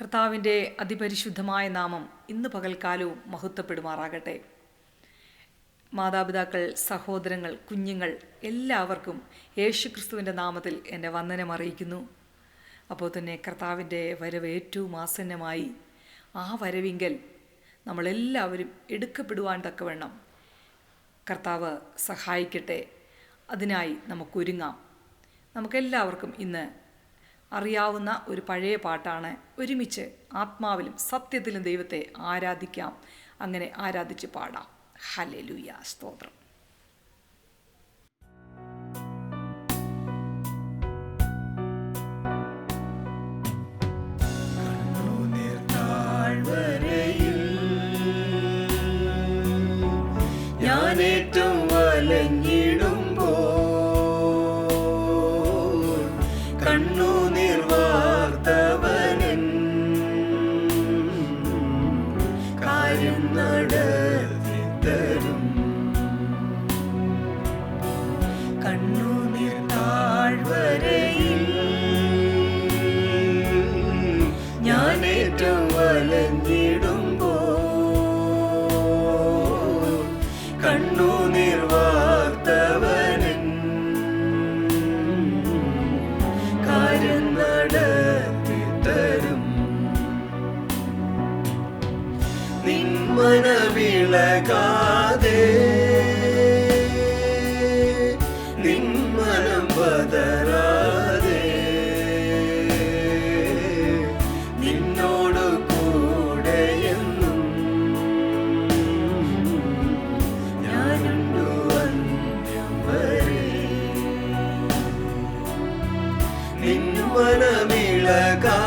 കർത്താവിന്റെ അതിപരിശുദ്ധമായ നാമം ഇന്ന് പകൽക്കാലവും മഹത്വപ്പെടുമാറാകട്ടെ. മാതാപിതാക്കൾ സഹോദരങ്ങൾ കുഞ്ഞുങ്ങൾ എല്ലാവർക്കും യേശുക്രിസ്തുവിന്റെ നാമത്തിൽ എന്റെ വന്ദനം അറിയിക്കുന്നു. അപ്പോൾ തന്നെ കർത്താവിന്റെ വരവ് ഏറ്റവും ആസന്നമായി ആ വരവിങ്കൽ നമ്മളെല്ലാവരും എടുക്കപ്പെടുവാൻ തക്കവണ്ണം കർത്താവ് സഹായിക്കട്ടെ. അതിനായി നമുക്കൊരുങ്ങാം. നമുക്കെല്ലാവർക്കും ഇന്ന് അറിയാവുന്ന ഒരു പഴയ പാട്ടാണ് ഒരുമിച്ച് ആത്മാവിലും സത്യത്തിലും ദൈവത്തെ ആരാധിക്കാം. അങ്ങനെ ആരാധിച്ച് പാടാം. ഹലലുയ സ്തോത്രം. மனமிழகா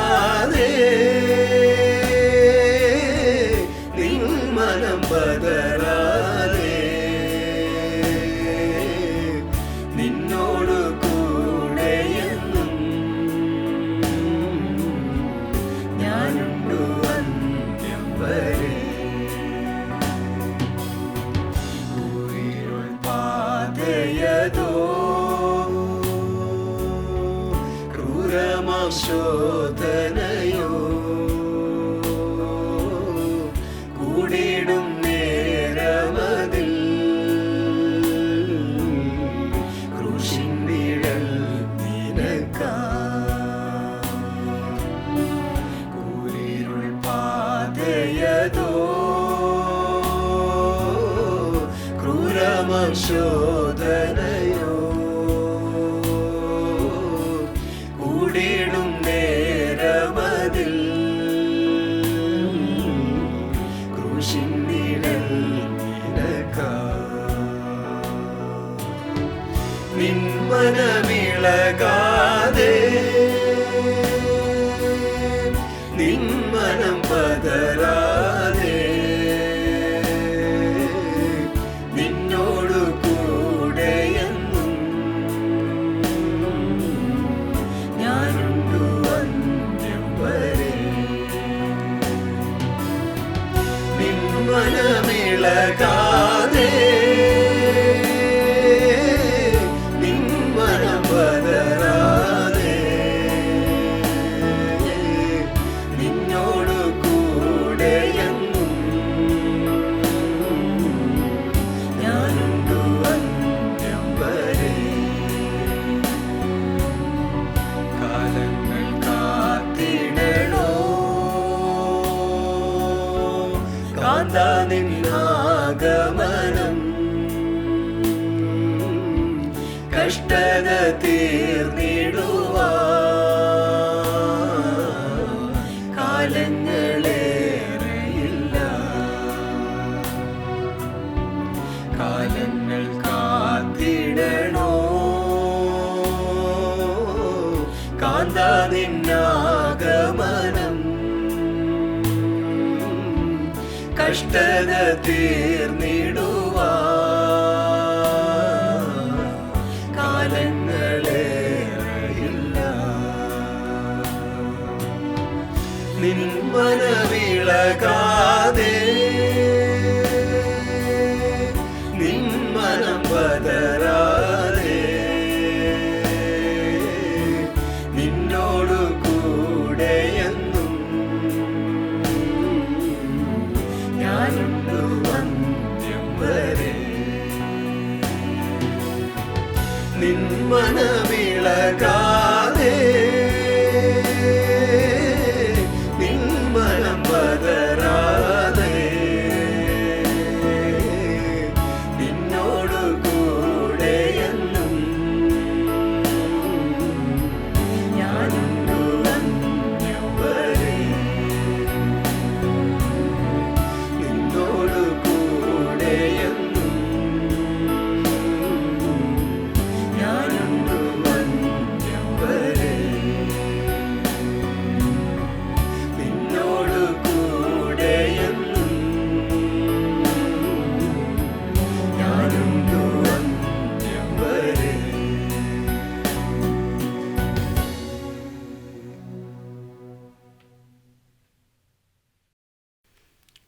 കഷ്ടത തീർന്നിടുവാ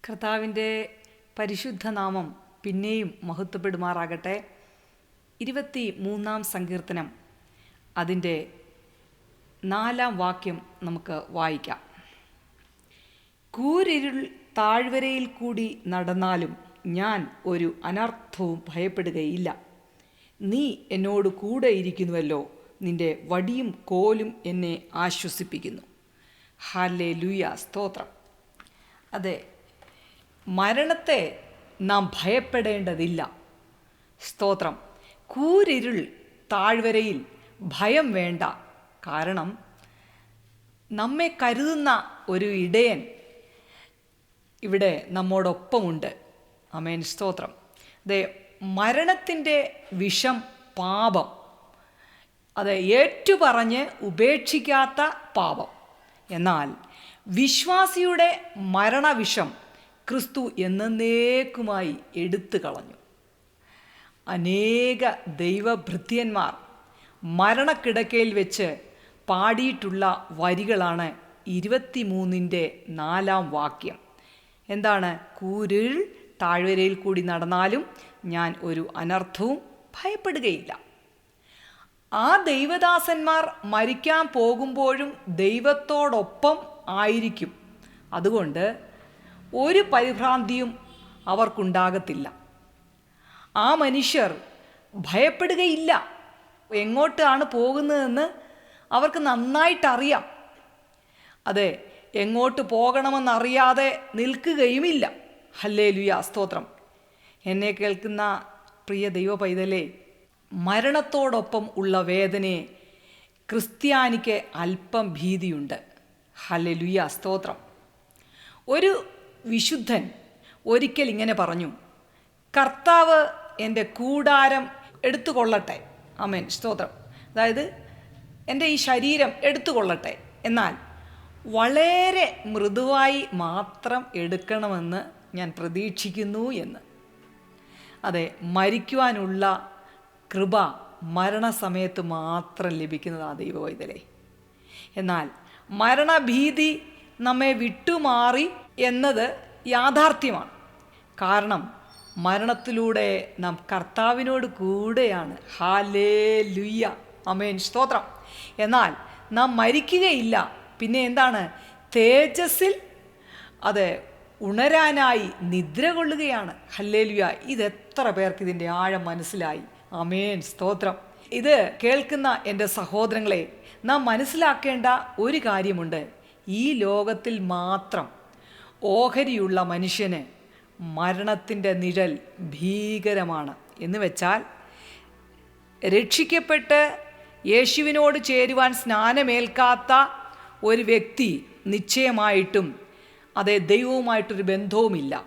കർത്താവിന്റെ പരിശുദ്ധനാമം പിന്നെയും മഹത്വപ്പെടുമാറാകട്ടെ. ഇരുപത്തി മൂന്നാം സങ്കീർത്തനം. അതിന്റെ നാലാം വാക്യം നമുക്ക് വായിക്കാം. കൂരിരുൾ താഴ്വരയിൽ കൂടി നടന്നാലും ഞാൻ ഒരു അനർത്ഥവും ഭയപ്പെടുകയില്ല. നീ എന്നോട് കൂടെ ഇരിക്കുന്നുവല്ലോ. നിന്റെ വടിയും കോലും എന്നെ ആശ്വസിപ്പിക്കുന്നു. ഹാലെ ലുയ സ്തോത്രം. അതെ മരണത്തെ നാം ഭയപ്പെടേണ്ടതില്ല. സ്തോത്രം. കൂരിരുൾ താഴ്വരയിൽ ഭയം വേണ്ട. കാരണം നമ്മെ കരുതുന്ന ഒരു ഇടയൻ ഇവിടെ നമ്മോടൊപ്പമുണ്ട്. അമേൻ സ്തോത്രം. അതെ മരണത്തിന്റെ വിഷം പാപം. അത് ഏറ്റുപറഞ്ഞ് ഉപേക്ഷിക്കാത്ത പാപം. എന്നാൽ വിശ്വാസിയുടെ മരണവിഷം ക്രിസ്തു എന്നേക്കുമായി എടുത്തു കളഞ്ഞു. അനേക ദൈവഭൃത്യന്മാർ മരണക്കിടക്കയിൽ വെച്ച് പാടിയിട്ടുള്ള വരികളാണ് ഇരുപത്തിമൂന്നിന്റെ നാലാം വാക്യം. എന്താണ്? കൂരിൽ താഴ്വരയിൽ കൂടി നടന്നാലും ഞാൻ ഒരു അനർത്ഥവും ഭയപ്പെടുകയില്ല. ആ ദൈവദാസന്മാർ മരിക്കാൻ പോകുമ്പോഴും ദൈവത്തോടൊപ്പം ആയിരിക്കും. അതുകൊണ്ട് ഒരു പരിഭ്രാന്തിയും അവർക്കുണ്ടാകത്തില്ല. ആ മനുഷ്യർ ഭയപ്പെടുകയില്ല. എങ്ങോട്ടാണ് പോകുന്നതെന്ന് അവർക്ക് നന്നായിട്ടറിയാം. അതെ എങ്ങോട്ട് പോകണമെന്നറിയാതെ നിൽക്കുകയുമില്ല. ഹല്ലേ ലുയ സ്തോത്രം. എന്നെ കേൾക്കുന്ന പ്രിയ ദൈവ പൈതലേ മരണത്തോടൊപ്പം ഉള്ള വേദനയെ ക്രിസ്ത്യാനിക്ക് അല്പം ഭീതിയുണ്ട്. ഹലലുയ സ്തോത്രം. ഒരു വിശുദ്ധൻ ഒരിക്കൽ ഇങ്ങനെ പറഞ്ഞു കർത്താവ് എന്റെ കൂടാരം എടുത്തുകൊള്ളട്ടെ. അമേൻ സ്തോത്രം. അതായത് എന്റെ ഈ ശരീരം എടുത്തുകൊള്ളട്ടെ. എന്നാൽ വളരെ മൃദുവായി മാത്രം എടുക്കണമെന്ന് ഞാൻ പ്രതീക്ഷിക്കുന്നു എന്ന്. അതെ മരിക്കുവാനുള്ള കൃപ മരണസമയത്ത് മാത്രം ലഭിക്കുന്നതാണ് ദൈവവൈതലേ. എന്നാൽ മരണഭീതി നമ്മെ വിട്ടുമാറി എന്നത് യാഥാർത്ഥ്യമാണ്. കാരണം മരണത്തിലൂടെ നാം കർത്താവിനോട് കൂടെയാണ്. ഹാലേ ലുയ്യ അമേൻ സ്തോത്രം. എന്നാൽ നാം മരിക്കുകയില്ല. പിന്നെ എന്താണ്? തേജസ്സിൽ അത് ഉണരാനായി നിദ്ര കൊള്ളുകയാണ്. ഹല്ലേലുയ. എത്ര പേർക്ക് ഇതിന്റെ ആഴം മനസ്സിലായി. അമേൻ സ്തോത്രം. ഇത് കേൾക്കുന്ന എന്റെ സഹോദരങ്ങളെ നാം മനസ്സിലാക്കേണ്ട ഒരു കാര്യമുണ്ട്. ഈ ലോകത്തിൽ മാത്രം ഓഹരിയുള്ള മനുഷ്യന് മരണത്തിന്റെ നിഴൽ ഭീകരമാണ്. എന്ന് വെച്ചാൽ രക്ഷിക്കപ്പെട്ട് യേശുവിനോട് ചേരുവാൻ സ്നാനമേൽക്കാത്ത ഒരു വ്യക്തി നിശ്ചയമായിട്ടും അതേ ദൈവവുമായിട്ടൊരു ബന്ധവുമില്ല.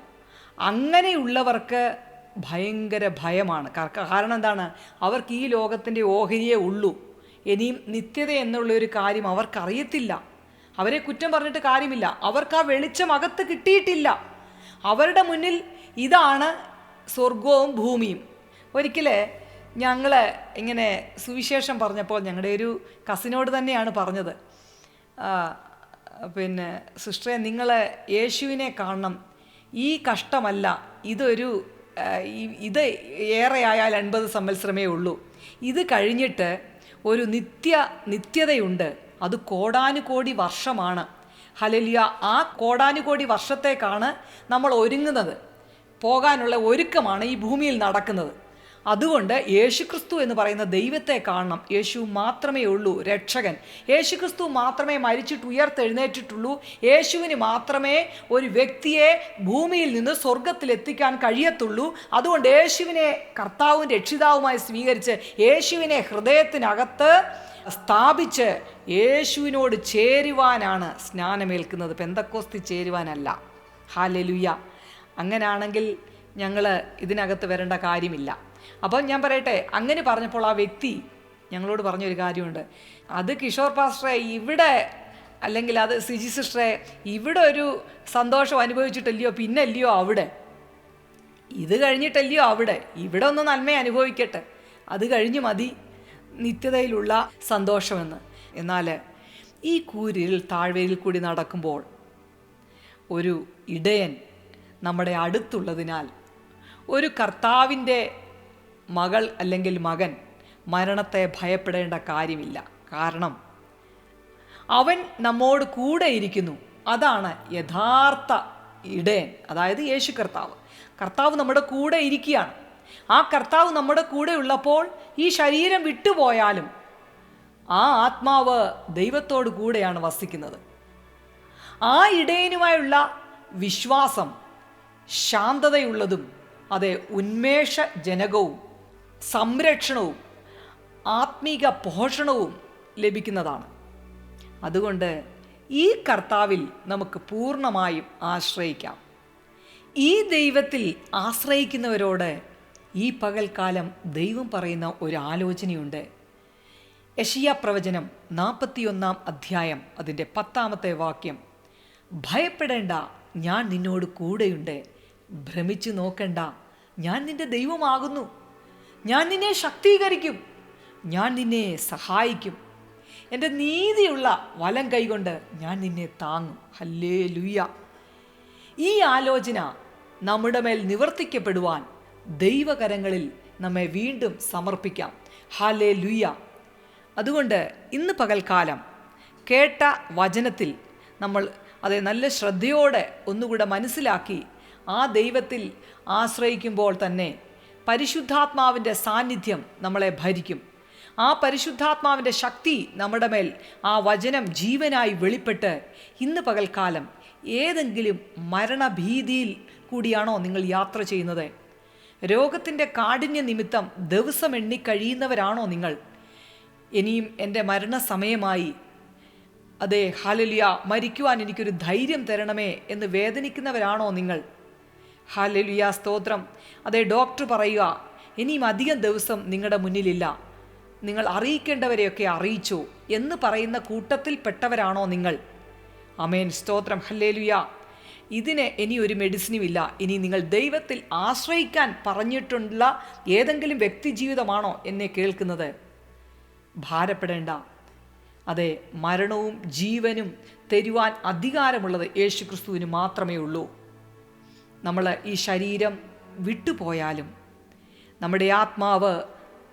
അങ്ങനെയുള്ളവർക്ക് ഭയങ്കര ഭയമാണ്. കാരണം എന്താണ്? അവർക്ക് ഈ ലോകത്തിന്റെ ഓഹരിയേ ഉള്ളൂ. ഇനിയും നിത്യത എന്നുള്ള ഒരു കാര്യം അവർക്കറിയത്തില്ല. അവരെ കുറ്റം പറഞ്ഞിട്ട് കാര്യമില്ല. അവർക്ക് ആ വെളിച്ചം അകത്ത് കിട്ടിയിട്ടില്ല. അവരുടെ മുന്നിൽ ഇതാണ് സ്വർഗവും ഭൂമിയും. ഒരിക്കലേ ഞങ്ങൾ ഇങ്ങനെ സുവിശേഷം പറഞ്ഞപ്പോൾ ഞങ്ങളുടെ ഒരു കസിനോട് തന്നെയാണ് പറഞ്ഞത്. പിന്നെ സിസ്റ്ററെ നിങ്ങൾ യേശുവിനെ കാണണം. ഈ കഷ്ടമല്ല. ഇതൊരു ഇത് ഏറെയായാൽ അൻപത് സംവത്സരമേ ഉള്ളൂ. ഇത് കഴിഞ്ഞിട്ട് ഒരു നിത്യ നിത്യതയുണ്ട്. അത് കോടാനുകോടി വർഷമാണ്. ഹലലിയ ആ കോടാനുകോടി വർഷത്തേക്കാണ് നമ്മൾ ഒരുങ്ങുന്നത്. പോകാനുള്ള ഒരുക്കമാണ് ഈ ഭൂമിയിൽ നടക്കുന്നത്. അതുകൊണ്ട് യേശുക്രിസ്തു എന്ന് പറയുന്ന ദൈവത്തെ കാണണം. യേശു മാത്രമേ ഉള്ളൂ രക്ഷകൻ. യേശുക്രിസ്തു മാത്രമേ മരിച്ചിട്ട് ഉയർത്തെഴുന്നേറ്റിട്ടുള്ളൂ. യേശുവിന് മാത്രമേ ഒരു വ്യക്തിയെ ഭൂമിയിൽ നിന്ന് സ്വർഗത്തിൽ എത്തിക്കാൻ കഴിയത്തുള്ളൂ. അതുകൊണ്ട് യേശുവിനെ കർത്താവും രക്ഷിതാവുമായി സ്വീകരിച്ച് യേശുവിനെ ഹൃദയത്തിനകത്ത് സ്ഥാപിച്ച് യേശുവിനോട് ചേരുവാനാണ് സ്നാനമേൽക്കുന്നത്. പെന്തക്കോസ്തി ചേരുവാനല്ല. ഹാലലുയ്യ അങ്ങനാണെങ്കിൽ ഞങ്ങൾ ഇതിനകത്ത് വരേണ്ട കാര്യമില്ല. അപ്പം ഞാൻ പറയട്ടെ അങ്ങനെ പറഞ്ഞപ്പോൾ ആ വ്യക്തി ഞങ്ങളോട് പറഞ്ഞൊരു കാര്യമുണ്ട്. അത് കിഷോർ പാസ്റ്ററെ ഇവിടെ അല്ലെങ്കിൽ അത് സിജി സിസ്റ്ററെ ഇവിടെ ഒരു സന്തോഷം അനുഭവിച്ചിട്ടല്ലയോ പിന്നല്ലയോ അവിടെ. ഇത് കഴിഞ്ഞിട്ടല്ലയോ അവിടെ. ഇവിടെ ഒന്ന് നന്മ അനുഭവിക്കട്ടെ. അത് കഴിഞ്ഞ് മതി. നിത്യതയിലുള്ള സന്തോഷമെന്ന്. എന്നാൽ ഈ കൂരിൽ താഴ്വരയിൽ കൂടി നടക്കുമ്പോൾ ഒരു ഇടയൻ നമ്മുടെ അടുത്തുള്ളതിനാൽ ഒരു കർത്താവിന്റെ മകൾ അല്ലെങ്കിൽ മകൻ മരണത്തെ ഭയപ്പെടേണ്ട കാര്യമില്ല. കാരണം അവൻ നമ്മോട് കൂടെ ഇരിക്കുന്നു. അതാണ് യഥാർത്ഥ ഇടയൻ അതായത് യേശു കർത്താവ്. കർത്താവ് നമ്മുടെ കൂടെ ഇരിക്കുകയാണ്. ആ കർത്താവ് നമ്മുടെ കൂടെ ഉള്ളപ്പോൾ ഈ ശരീരം വിട്ടുപോയാലും ആ ആത്മാവ് ദൈവത്തോട് കൂടെയാണ് വസിക്കുന്നത്. ആ ഇടയനുമായുള്ള വിശ്വാസം ശാന്തതയുള്ളതും അതെ ഉന്മേഷജനകവും സംരക്ഷണവും ആത്മീക പോഷണവും ലഭിക്കുന്നതാണ്. അതുകൊണ്ട് ഈ കർത്താവിൽ നമുക്ക് പൂർണമായും ആശ്രയിക്കാം. ഈ ദൈവത്തിൽ ആശ്രയിക്കുന്നവരോട് ഈ പകൽക്കാലം ദൈവം പറയുന്ന ഒരു ആലോചനയുണ്ട്. യഷിയ പ്രവചനം നാൽപ്പത്തിയൊന്നാം അധ്യായം അതിന്റെ പത്താമത്തെ വാക്യം. ഭയപ്പെടേണ്ട ഞാൻ നിന്നോട് കൂടെയുണ്ട്. ഭ്രമിച്ചു നോക്കണ്ട ഞാൻ നിന്റെ ദൈവമാകുന്നു. ഞാൻ നിന്നെ ശക്തീകരിക്കും. ഞാൻ നിന്നെ സഹായിക്കും. എന്റെ നീതിയുള്ള വലം കൈകൊണ്ട് ഞാൻ നിന്നെ താങ്ങും. ഹല്ലേ ലുയ്യ ഈ ആലോചന നമ്മുടെ മേൽ നിവർത്തിക്കപ്പെടുവാൻ ദൈവകരങ്ങളിൽ നമ്മെ വീണ്ടും സമർപ്പിക്കാം. ഹാലേ ലുയ്യ അതുകൊണ്ട് ഇന്ന് പകൽക്കാലം കേട്ട വചനത്തിൽ നമ്മൾ അതെ നല്ല ശ്രദ്ധയോടെ ഒന്നുകൂടെ മനസ്സിലാക്കി ആ ദൈവത്തിൽ ആശ്രയിക്കുമ്പോൾ തന്നെ പരിശുദ്ധാത്മാവിന്റെ സാന്നിധ്യം നമ്മളെ ഭരിക്കും. ആ പരിശുദ്ധാത്മാവിന്റെ ശക്തി നമ്മുടെ മേൽ ആ വചനം ജീവനായി വെളിപ്പെട്ട് ഇന്ന് പകൽക്കാലം ഏതെങ്കിലും മരണഭീതിയിൽ കൂടിയാണോ നിങ്ങൾ യാത്ര ചെയ്യുന്നത്? രോഗത്തിന്റെ കാഠിന്യ നിമിത്തം ദിവസം എണ്ണിക്കഴിയുന്നവരാണോ നിങ്ങൾ? ഇനിയും എന്റെ മരണസമയമായി. അതെ ഹാലലിയ മരിക്കുവാൻ എനിക്കൊരു ധൈര്യം തരണമേ എന്ന് വേദനിക്കുന്നവരാണോ നിങ്ങൾ? ഹാലലിയ സ്തോത്രം. അതെ ഡോക്ടർ പറയുക ഇനിയും അധികം ദിവസം നിങ്ങളുടെ മുന്നിലില്ല. നിങ്ങൾ അറിയിക്കേണ്ടവരെയൊക്കെ അറിയിച്ചു എന്ന് പറയുന്ന കൂട്ടത്തിൽപ്പെട്ടവരാണോ നിങ്ങൾ? അമേൻ സ്തോത്രം. ഹല്ലേലുയ. ഇതിന് ഇനി ഒരു മെഡിസിനും ഇല്ല. ഇനി നിങ്ങൾ ദൈവത്തിൽ ആശ്രയിക്കാൻ പറഞ്ഞിട്ടുള്ള ഏതെങ്കിലും വ്യക്തിജീവിതമാണോ എന്നെ കേൾക്കുന്നത്? ഭാരപ്പെടേണ്ട. അതെ മരണവും ജീവനും തരുവാൻ അധികാരമുള്ളത് യേശു ക്രിസ്തുവിന് മാത്രമേ ഉള്ളൂ. നമ്മൾ ഈ ശരീരം വിട്ടുപോയാലും നമ്മുടെ ആത്മാവ്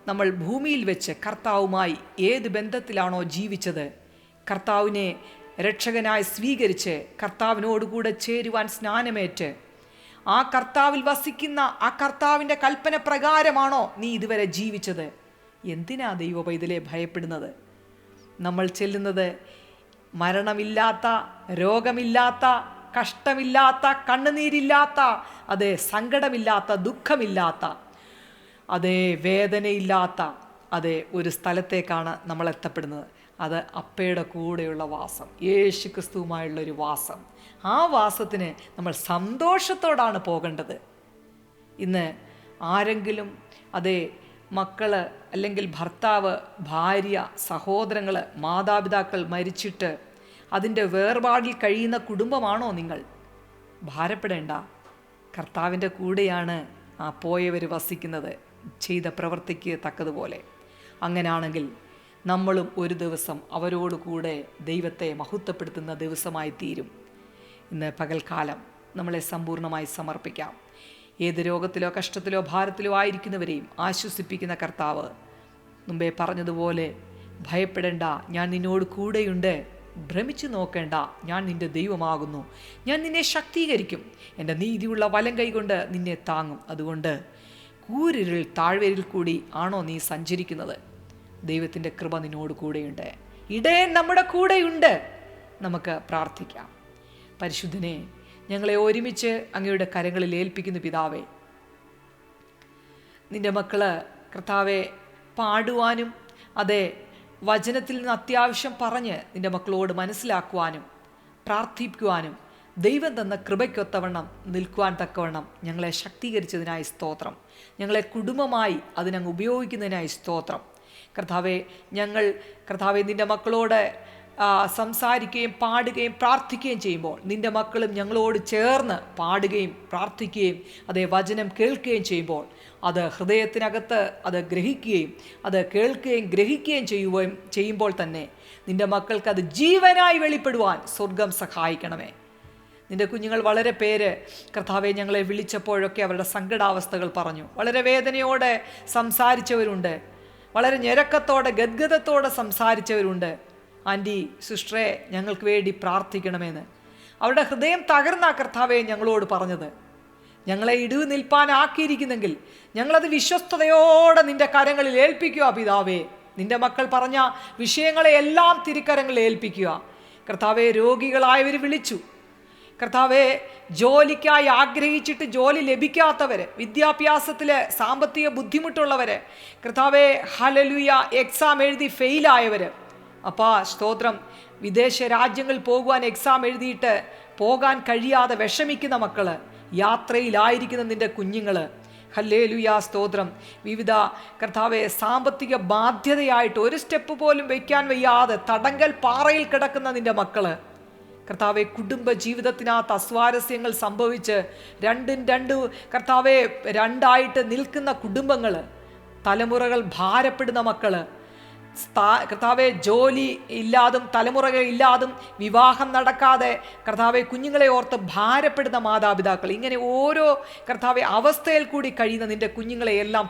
നമ്മൾ ഭൂമിയിൽ വെച്ച് കർത്താവുമായി ഏത് ബന്ധത്തിലാണോ ജീവിച്ചത് കർത്താവിനെ രക്ഷകനായി സ്വീകരിച്ച് കർത്താവിനോടുകൂടെ ചേരുവാൻ സ്നാനമേറ്റ് ആ കർത്താവിൽ വസിക്കുന്ന ആ കർത്താവിന്റെ കൽപ്പന പ്രകാരമാണോ നീ ഇതുവരെ ജീവിച്ചത്? എന്തിനാ ദൈവ പൈതലെ ഭയപ്പെടുന്നത്? നമ്മൾ ചെല്ലുന്നത് മരണമില്ലാത്ത രോഗമില്ലാത്ത കഷ്ടമില്ലാത്ത കണ്ണുനീരില്ലാത്ത അതെ സങ്കടമില്ലാത്ത ദുഃഖമില്ലാത്ത അതെ വേദനയില്ലാത്ത അതെ ഒരു സ്ഥലത്തേക്കാണ് നമ്മൾ എത്തപ്പെടുന്നത് അത് അപ്പയുടെ കൂടെയുള്ള വാസം യേശു ക്രിസ്തുവുമായുള്ളൊരു വാസം. ആ വാസത്തിന് നമ്മൾ സന്തോഷത്തോടാണ് പോകേണ്ടത്. ഇന്ന് ആരെങ്കിലും അതെ മക്കൾ അല്ലെങ്കിൽ ഭർത്താവ് ഭാര്യ സഹോദരങ്ങൾ മാതാപിതാക്കൾ മരിച്ചിട്ട് അതിന്റെ വേർപാടിൽ കഴിയുന്ന കുടുംബമാണോ നിങ്ങൾ? ഭാരപ്പെടേണ്ട. കർത്താവിന്റെ കൂടെയാണ് ആ പോയവർ വസിക്കുന്നത്. ചെയ്ത പ്രവർത്തിക്ക് തക്കതുപോലെ. അങ്ങനാണെങ്കിൽ നമ്മളും ഒരു ദിവസം അവരോട് കൂടെ ദൈവത്തെ മഹത്വപ്പെടുത്തുന്ന ദിവസമായി തീരും. ഇന്ന് പകൽക്കാലം നമ്മളെ സമ്പൂർണമായി സമർപ്പിക്കാം. ഏത് രോഗത്തിലോ കഷ്ടത്തിലോ ഭാരത്തിലോ ആയിരിക്കുന്നവരെയും ആശ്വസിപ്പിക്കുന്ന കർത്താവ് മുമ്പേ പറഞ്ഞതുപോലെ ഭയപ്പെടേണ്ട ഞാൻ നിന്നോട് കൂടെയുണ്ട്. ഭ്രമിച്ചു നോക്കേണ്ട. ഞാൻ നിന്റെ ദൈവമാകുന്നു. ഞാൻ നിന്നെ ശക്തീകരിക്കും. എന്റെ നീതിയുള്ള വലം കൈകൊണ്ട് നിന്നെ താങ്ങും. അതുകൊണ്ട് കൂരിരുൾ താഴ്വരിൽ കൂടി ആണോ നീ സഞ്ചരിക്കുന്നത്? ദൈവത്തിന്റെ കൃപ നിന്നോട് കൂടെയുണ്ട്. ഇടയൻ നമ്മുടെ കൂടെയുണ്ട്. നമുക്ക് പ്രാർത്ഥിക്കാം. പരിശുദ്ധനെ ഞങ്ങളെ ഒരുമിച്ച് അങ്ങയുടെ കരങ്ങളിൽ ഏൽപ്പിക്കുന്നു പിതാവേ. നിന്റെ മക്കൾ കർത്താവെ പാടുവാനും അതെ വചനത്തിൽ നിന്ന് അത്യാവശ്യം പറഞ്ഞ് നിന്റെ മക്കളോട് മനസ്സിലാക്കുവാനും പ്രാർത്ഥിക്കുവാനും ദൈവം തന്ന കൃപയ്ക്കൊത്തവണ്ണം നിൽക്കുവാൻ തക്കവണ്ണം ഞങ്ങളെ ശക്തീകരിച്ചതിനായി സ്തോത്രം. ഞങ്ങളെ കുടുംബമായി അതിനങ്ങ് ഉപയോഗിക്കുന്നതിനായി സ്തോത്രം. കർത്താവെ ഞങ്ങൾ കർത്താവെ നിന്റെ മക്കളോട് സംസാരിക്കുകയും പാടുകയും പ്രാർത്ഥിക്കുകയും ചെയ്യുമ്പോൾ നിന്റെ മക്കളും ഞങ്ങളോട് ചേർന്ന് പാടുകയും പ്രാർത്ഥിക്കുകയും അതേ വചനം കേൾക്കുകയും ചെയ്യുമ്പോൾ അത് ഹൃദയത്തിനകത്ത് അത് ഗ്രഹിക്കുകയും അത് കേൾക്കുകയും ഗ്രഹിക്കുകയും ചെയ്യുകയും ചെയ്യുമ്പോൾ തന്നെ നിന്റെ മക്കൾക്ക് അത് ജീവനായി വെളിപ്പെടുവാൻ സ്വർഗം സഹായിക്കണമേ. നിന്റെ കുഞ്ഞുങ്ങൾ വളരെ പേര് കർത്താവെ ഞങ്ങളെ വിളിച്ചപ്പോഴൊക്കെ അവരുടെ സങ്കടാവസ്ഥകൾ പറഞ്ഞു. വളരെ വേദനയോടെ സംസാരിച്ചവരുണ്ട്. വളരെ ഞെരക്കത്തോടെ ഗദ്ഗതത്തോടെ സംസാരിച്ചവരുണ്ട്. ആന്റി സിസ്റ്ററെ ഞങ്ങൾക്ക് വേണ്ടി പ്രാർത്ഥിക്കണമെന്ന്. അവരുടെ ഹൃദയം തകർന്ന കർത്താവേ ഞങ്ങളോട് പറഞ്ഞത്. ഞങ്ങളെ ഇടിവ് നിൽപ്പാനാക്കിയിരിക്കുന്നെങ്കിൽ ഞങ്ങളത് വിശ്വസ്തയോടെ നിന്റെ കരങ്ങളിൽ ഏൽപ്പിക്കുക പിതാവേ. നിന്റെ മക്കൾ പറഞ്ഞ വിഷയങ്ങളെ എല്ലാം തിരുക്കരങ്ങളിൽ ഏൽപ്പിക്കുക. കർത്താവെ രോഗികളായവർ വിളിച്ചു. കർത്താവെ ജോലിക്കായി ആഗ്രഹിച്ചിട്ട് ജോലി ലഭിക്കാത്തവർ വിദ്യാഭ്യാസത്തിൽ സാമ്പത്തിക ബുദ്ധിമുട്ടുള്ളവർ കർത്താവെ ഹലലുയ എക്സാം എഴുതി ഫെയിലായവര് അപ്പാ സ്തോത്രം. വിദേശ രാജ്യങ്ങളിൽ പോകുവാൻ എക്സാം എഴുതിയിട്ട് പോകാൻ കഴിയാതെ വിഷമിക്കുന്ന മക്കൾ യാത്രയിലായിരിക്കുന്ന നിന്റെ കുഞ്ഞുങ്ങൾ. ഹല്ലേലുയാ സ്തോത്രം. വിവിധ കർത്താവെ സാമ്പത്തിക ബാധ്യതയായിട്ട് ഒരു സ്റ്റെപ്പ് പോലും വയ്ക്കാൻ വയ്യാതെ തടങ്കൽ പാറയിൽ കിടക്കുന്ന നിന്റെ മക്കൾ. കർത്താവെ കുടുംബ ജീവിതത്തിനകത്ത് അസ്വാരസ്യങ്ങൾ സംഭവിച്ച് രണ്ടും രണ്ട് കർത്താവെ രണ്ടായിട്ട് നിൽക്കുന്ന കുടുംബങ്ങൾ തലമുറകൾ ഭാരപ്പെടുന്ന മക്കൾ സ്ഥാ- കർത്താവെ ജോലി ഇല്ലാതും തലമുറകൾ ഇല്ലാതും വിവാഹം നടക്കാതെ കർത്താവെ കുഞ്ഞുങ്ങളെ ഓർത്ത് ഭാരപ്പെടുന്ന മാതാപിതാക്കൾ. ഇങ്ങനെ ഓരോ കർത്താവെ അവസ്ഥയിൽ കൂടി കഴിയുന്ന നിന്റെ കുഞ്ഞുങ്ങളെ എല്ലാം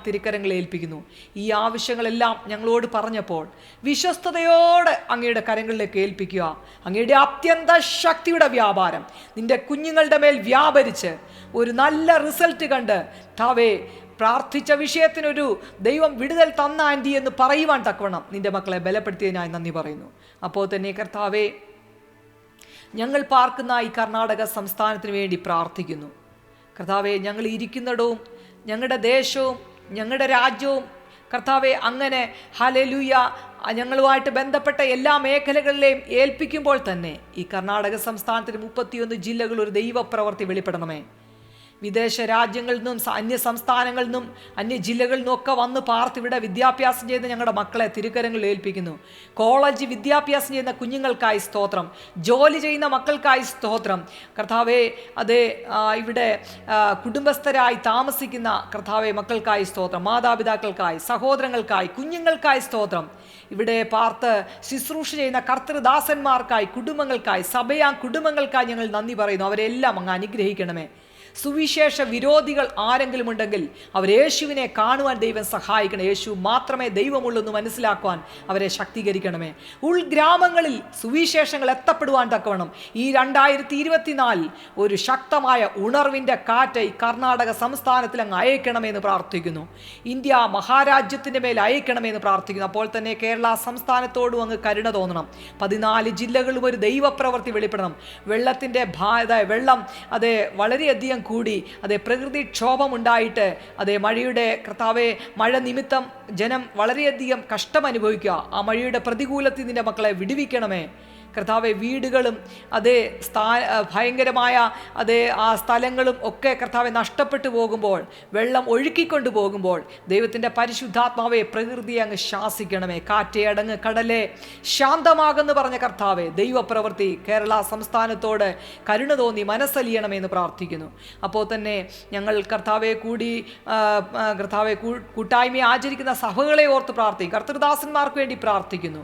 ഏൽപ്പിക്കുന്നു. ഈ ആവശ്യങ്ങളെല്ലാം ഞങ്ങളോട് പറഞ്ഞപ്പോൾ വിശ്വസ്തയോടെ അങ്ങയുടെ കരങ്ങളിലേക്ക് ഏൽപ്പിക്കുക. അങ്ങയുടെ അത്യന്ത ശക്തിയുടെ വ്യാപാരം. നിന്റെ കുഞ്ഞുങ്ങളുടെ മേൽ വ്യാപരിച്ച് ഒരു നല്ല റിസൾട്ട് കണ്ട് താവേ പ്രാർത്ഥിച്ച വിഷയത്തിനൊരു ദൈവം വിടുതൽ തന്ന ആന്റി എന്ന് പറയുവാൻ തക്കവണ്ണം നിന്റെ മക്കളെ ബലപ്പെടുത്തിയതിനായി നന്ദി പറയുന്നു. അപ്പോൾ തന്നെ കർത്താവേ ഞങ്ങൾ പാർക്കുന്ന ഈ കർണാടക സംസ്ഥാനത്തിന് വേണ്ടി പ്രാർത്ഥിക്കുന്നു. കർത്താവെ ഞങ്ങൾ ഇരിക്കുന്നിടവും ഞങ്ങളുടെ ദേശവും ഞങ്ങളുടെ രാജ്യവും കർത്താവെ അങ്ങനെ ഹലലുയ ഞങ്ങളുമായിട്ട് ബന്ധപ്പെട്ട എല്ലാ മേഖലകളിലെയും ഏൽപ്പിക്കുമ്പോൾ തന്നെ ഈ കർണാടക സംസ്ഥാനത്തിന് മുപ്പത്തിയൊന്ന് ജില്ലകൾ ഒരു ദൈവപ്രവർത്തി വെളിപ്പെടണമേ. വിദേശ രാജ്യങ്ങളിൽ നിന്നും അന്യ സംസ്ഥാനങ്ങളിൽ നിന്നും അന്യ ജില്ലകളിൽ നിന്നൊക്കെ വന്ന് പാർത്ത് ഇവിടെ വിദ്യാഭ്യാസം ചെയ്യുന്ന ഞങ്ങളുടെ മക്കളെ തിരുക്കരങ്ങളിൽ ഏൽപ്പിക്കുന്നു. കോളേജ് വിദ്യാഭ്യാസം ചെയ്യുന്ന കുഞ്ഞുങ്ങൾക്കായി സ്തോത്രം. ജോലി ചെയ്യുന്ന മക്കൾക്കായി സ്തോത്രം. കർത്താവെ അതേ ഇവിടെ കുടുംബസ്ഥരായി താമസിക്കുന്ന കർത്താവെ മക്കൾക്കായി സ്തോത്രം. മാതാപിതാക്കൾക്കായി സഹോദരങ്ങൾക്കായി കുഞ്ഞുങ്ങൾക്കായി സ്തോത്രം. ഇവിടെ പാർത്ത് ശുശ്രൂഷ ചെയ്യുന്ന കർത്തൃദാസന്മാർക്കായി കുടുംബങ്ങൾക്കായി സഭയാ കുടുംബങ്ങൾക്കായി ഞങ്ങൾ നന്ദി പറയുന്നു. അവരെല്ലാം അങ്ങ് അനുഗ്രഹിക്കണമേ. സുവിശേഷ വിരോധികൾ ആരെങ്കിലും ഉണ്ടെങ്കിൽ അവർ യേശുവിനെ കാണുവാൻ ദൈവം സഹായിക്കണം. യേശു മാത്രമേ ദൈവമുള്ളൂ എന്ന് മനസ്സിലാക്കുവാൻ അവരെ ശക്തീകരിക്കണമേ. ഉൾഗ്രാമങ്ങളിൽ സുവിശേഷങ്ങൾ എത്തപ്പെടുവാൻ തക്കവണം ഈ രണ്ടായിരത്തി ഇരുപത്തിനാലിൽ ഒരു ശക്തമായ ഉണർവിന്റെ കാറ്റ് ഈ കർണാടക സംസ്ഥാനത്തിൽ അങ്ങ് അയക്കണമെന്ന് പ്രാർത്ഥിക്കുന്നു. ഇന്ത്യ മഹാരാജ്യത്തിന്റെ മേൽ അയക്കണമെന്ന് പ്രാർത്ഥിക്കുന്നു. അപ്പോൾ തന്നെ കേരള സംസ്ഥാനത്തോടും അങ്ങ് കരുണ തോന്നണം. പതിനാല് ജില്ലകളും ഒരു ദൈവപ്രവൃത്തി വെളിപ്പെടണം. വെള്ളത്തിന്റെ ഭാ വെള്ളം അതെ വളരെയധികം കൂടി അതെ പ്രകൃതി ക്ഷോഭമുണ്ടായിട്ട് അതെ മഴയുടെ കർത്താവെ മഴ നിമിത്തം ജനം വളരെയധികം കഷ്ടം അനുഭവിക്കുക ആ മഴയുടെ പ്രതികൂലത്തിൽ നിന്റെ മക്കളെ വിടുവിക്കണമേ. കർത്താവെ വീടുകളും അതേ സ്ഥാ ഭയങ്കരമായ അതേ ആ സ്ഥലങ്ങളും ഒക്കെ കർത്താവെ നഷ്ടപ്പെട്ടു പോകുമ്പോൾ വെള്ളം ഒഴുക്കിക്കൊണ്ടു പോകുമ്പോൾ ദൈവത്തിന്റെ പരിശുദ്ധാത്മാവെ പ്രകൃതിയെ അങ്ങ് ശാസിക്കണമേ. കാറ്റേ അടങ്ങ് കടലെ. ശാന്തമാകുന്നു പറഞ്ഞ കർത്താവെ ദൈവപ്രവൃത്തി കേരള സംസ്ഥാനത്തോട് കരുണ തോന്നി മനസ്സലിയണമെന്ന് പ്രാർത്ഥിക്കുന്നു. അപ്പോൾ തന്നെ ഞങ്ങൾ കർത്താവെ കൂടി കർത്താവെ കൂട്ടായ്മയെ കൂട്ടായ്മ ആചരിക്കുന്ന സഭകളെ ഓർത്ത് പ്രാർത്ഥിക്കും. കർത്തൃദാസന്മാർക്ക് വേണ്ടി പ്രാർത്ഥിക്കുന്നു.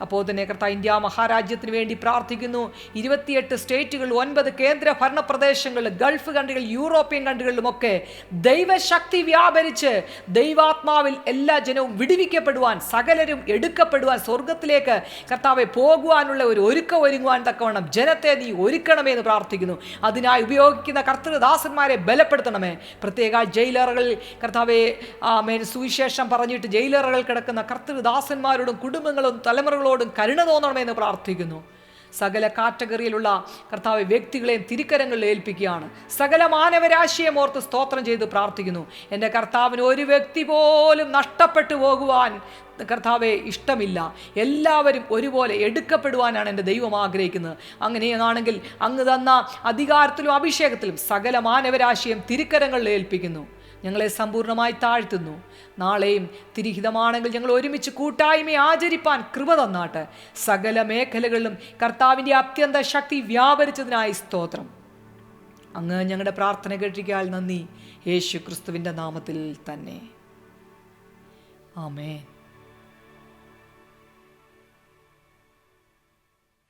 അപ്പോൾ തന്നെ കർത്താവ് ഇന്ത്യ മഹാരാജ്യത്തിന് വേണ്ടി പ്രാർത്ഥിക്കുന്നു. ഇരുപത്തിയെട്ട് സ്റ്റേറ്റുകൾ ഒൻപത് കേന്ദ്ര ഭരണ പ്രദേശങ്ങൾ ഗൾഫ് കൺട്രികൾ യൂറോപ്യൻ കൺട്രികളിലുമൊക്കെ ദൈവശക്തി വ്യാപരിച്ച് ദൈവാത്മാവിൽ എല്ലാ ജനവും വിടിവിക്കപ്പെടുവാൻ സകലരും എടുക്കപ്പെടുവാൻ സ്വർഗത്തിലേക്ക് കർത്താവെ പോകുവാനുള്ള ഒരു ഒരുക്കം ഒരുങ്ങുവാൻ തക്കവണ്ണം ജനത്തെ നീ ഒരുക്കണമേ എന്ന് പ്രാർത്ഥിക്കുന്നു. അതിനായി ഉപയോഗിക്കുന്ന കർത്തൃദാസന്മാരെ ബലപ്പെടുത്തണമേ. പ്രത്യേക ജയിലറുകളിൽ കർത്താവെ ആമേൻ സുവിശേഷം പറഞ്ഞിട്ട് ജയിലറുകൾ കിടക്കുന്ന കർത്തൃദാസന്മാരോടും കുടുംബങ്ങളും തലമുറകളോടും കരുണ തോന്നണമെന്ന് പ്രാർത്ഥിക്കുന്നു. സകല കാറ്റഗറിയിലുള്ള കർത്താവ് വ്യക്തികളെയും തിരിക്കരങ്ങളിൽ ഏൽപ്പിക്കുകയാണ്. സകല മാനവരാശിയെ ഓർത്ത് സ്തോത്രം ചെയ്ത് പ്രാർത്ഥിക്കുന്നു. എന്റെ കർത്താവിന് ഒരു വ്യക്തി പോലും നഷ്ടപ്പെട്ടു പോകുവാൻ കർത്താവെ ഇഷ്ടമില്ല. എല്ലാവരും ഒരുപോലെ എടുക്കപ്പെടുവാനാണ് എന്റെ ദൈവം ആഗ്രഹിക്കുന്നത്. അങ്ങനെയാണെങ്കിൽ അങ്ങ് തന്ന അധികാരത്തിലും അഭിഷേകത്തിലും സകല മാനവരാശിയും തിരിക്കരങ്ങളിൽ ഏൽപ്പിക്കുന്നു. ഞങ്ങളെ സമ്പൂർണമായി താഴ്ത്തുന്നു. നാളെയും തിരിഹിതമാണെങ്കിൽ ഞങ്ങൾ ഒരുമിച്ച് കൂട്ടായ്മ ആചരിപ്പാൻ കൃപ തന്നാട്ട് സകല മേഖലകളിലും കർത്താവിന്റെ അത്യന്ത ശക്തി വ്യാപരിച്ചതിനായി സ്തോത്രം. അങ്ങ് ഞങ്ങളുടെ പ്രാർത്ഥന കേട്ടിരിക്കാൻ നന്ദി. യേശു ക്രിസ്തുവിന്റെ നാമത്തിൽ തന്നെ. ആമേൻ.